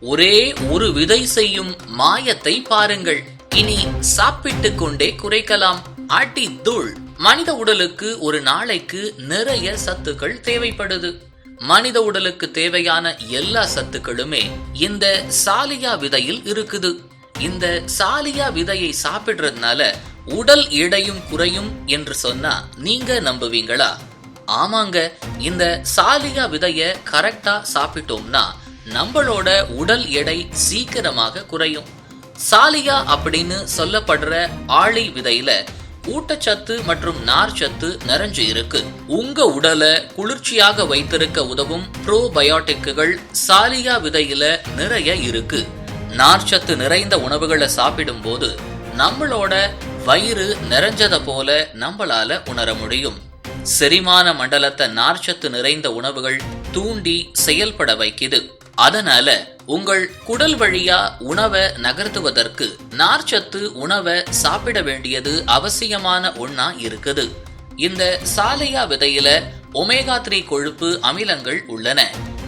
ஒரே ஒரு விதை செய்யும் மாயத்தை பாருங்கள். இனி சாப்பிட்டுக் கொண்டே குறைக்கலாம். அடி தூள். மனித உடலுக்கு ஒரு நாளைக்கு நிறைய சத்துக்கள் தேவைப்படுது. மனித உடலுக்கு தேவையான எல்லா சத்துக்களுமே இந்த சாலியா விதையில் இருக்குது. இந்த சாலியா விதையை சாப்பிடுறதுனால உடல் எடையும் குறையும் என்று சொன்னா நீங்க நம்புவீங்களா? ஆமாங்க இந்த சாலியா விதைய கரெக்டா சாப்பிட்டோம்னா நம்மளோட உடல் எடை சீக்கிரமாக குறையும். சாலியா அப்படின்னு சொல்லப்படுற ஆளி விதையில ஊட்டச்சத்து மற்றும் நார்ச்சத்து நிறைஞ்சு இருக்கு. உங்க உடலை குளிர்ச்சியாக வைத்திருக்க உதவும் ப்ரோபயோட்டிக்குகள் சாலியா விதையில நிறைய இருக்கு. நார்ச்சத்து நிறைந்த உணவுகளை சாப்பிடும்போது நம்மளோட வயிறு நிறைஞ்சதை போல நம்மளால உணர முடியும். செரிமான மண்டலத்தை நார்ச்சத்து நிறைந்த உணவுகள் தூண்டி செயல்பட வைக்குது. அதனால உங்கள் குடல் வழியா உணவை நகர்த்துவதற்கு நார்ச்சத்து உணவை சாப்பிட வேண்டியது அவசியமான ஒன்னா இருக்குது. இந்த சாலையா விதையில ஒமேகா த்ரீ கொழுப்பு அமிலங்கள் உள்ளன.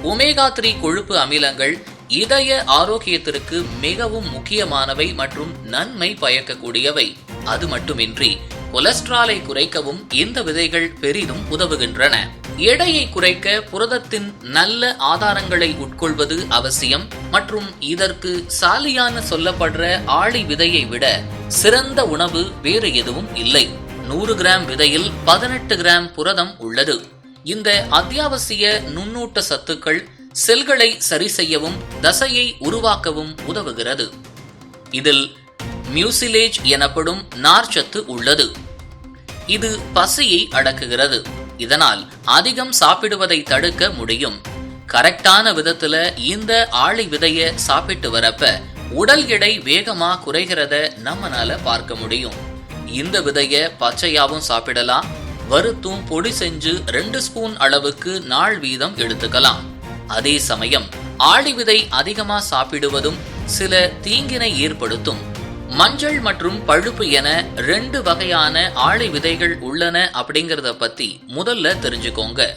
ஒமேகா த்ரீ கொழுப்பு அமிலங்கள் இதய ஆரோக்கியத்திற்கு மிகவும் முக்கியமானவை மற்றும் நன்மை பயக்கக்கூடியவை. அது மட்டுமின்றி கொலஸ்ட்ராலை குறைக்கவும் இந்த விதைகள் பெரிதும் உதவுகின்றன. எடையை குறைக்க புரதத்தின் நல்ல ஆதாரங்களை உட்கொள்வது அவசியம் மற்றும் இதற்கு சாலியான சொல்லப்படுற ஆளி விதையை விட சிறந்த உணவு வேறு எதுவும் இல்லை. நூறு கிராம் விதையில் பதினெட்டு கிராம் புரதம் உள்ளது. இந்த அத்தியாவசிய நுண்ணூட்ட சத்துக்கள் செல்களை சரி செய்யவும் தசையை உருவாக்கவும் உதவுகிறது. இதில் மியூசிலேஜ் எனப்படும் நார்ச்சத்து உள்ளது. இது பசியை அடக்குகிறது. இதனால் அதிகம் சாப்பிடுவதை தடுக்க முடியும். கரெக்டான விதத்துல இந்த ஆளி விதைய சாப்பிட்டு வரப்ப உடல் எடை வேகமா குறைகிறத நம்மனால பார்க்க முடியும். இந்த விதைய பச்சையாவும் சாப்பிடலாம். வறுத்தும் பொடி செஞ்சு ரெண்டு ஸ்பூன் அளவுக்கு நாள் வீதம் எடுத்துக்கலாம். அதே சமயம் ஆளி விதை அதிகமா சாப்பிடுவதும் சில தீங்கினை ஏற்படுத்தும். மஞ்சள் மற்றும் பழுப்பு என ரெண்டு வகையான ஆளை விதைகள் உள்ளன அப்படிங்கறத பத்தி முதல்ல தெரிஞ்சுக்கோங்க.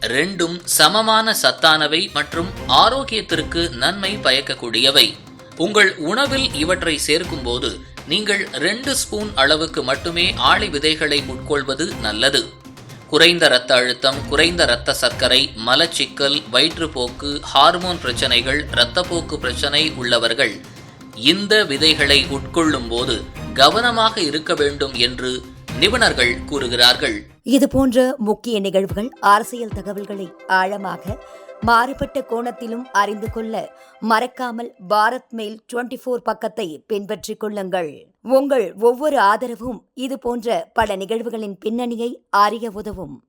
ரெண்டும் சமமான சத்தானவை மற்றும் ஆரோக்கியத்திற்கு நன்மை பயக்கக்கூடியவை. உங்கள் உணவில் இவற்றை சேர்க்கும்போது நீங்கள் ரெண்டு ஸ்பூன் அளவுக்கு மட்டுமே ஆளி விதைகளை உட்கொள்வது நல்லது. குறைந்த இரத்த அழுத்தம் குறைந்த இரத்த சர்க்கரை மலச்சிக்கல் வயிற்றுப்போக்கு ஹார்மோன் பிரச்சனைகள் இரத்தப்போக்கு பிரச்சனை உள்ளவர்கள் இந்த விதைகளை உட்கொள்ளும் போது கவனமாக இருக்க வேண்டும் என்று நிபுணர்கள் கூறுகிறார்கள். இது போன்ற முக்கிய நிகழ்வுகள் அரசியல் தகவல்களை ஆழமாக மாறுபட்ட கோணத்திலும் அறிந்து கொள்ள மறக்காமல் பாரத் மெயில் டுவெண்டி ஃபோர் பக்கத்தை பின்பற்றிக் கொள்ளுங்கள். உங்கள் ஒவ்வொரு ஆதரவும் இது போன்ற பல நிகழ்வுகளின் பின்னணியை அறிய உதவும்.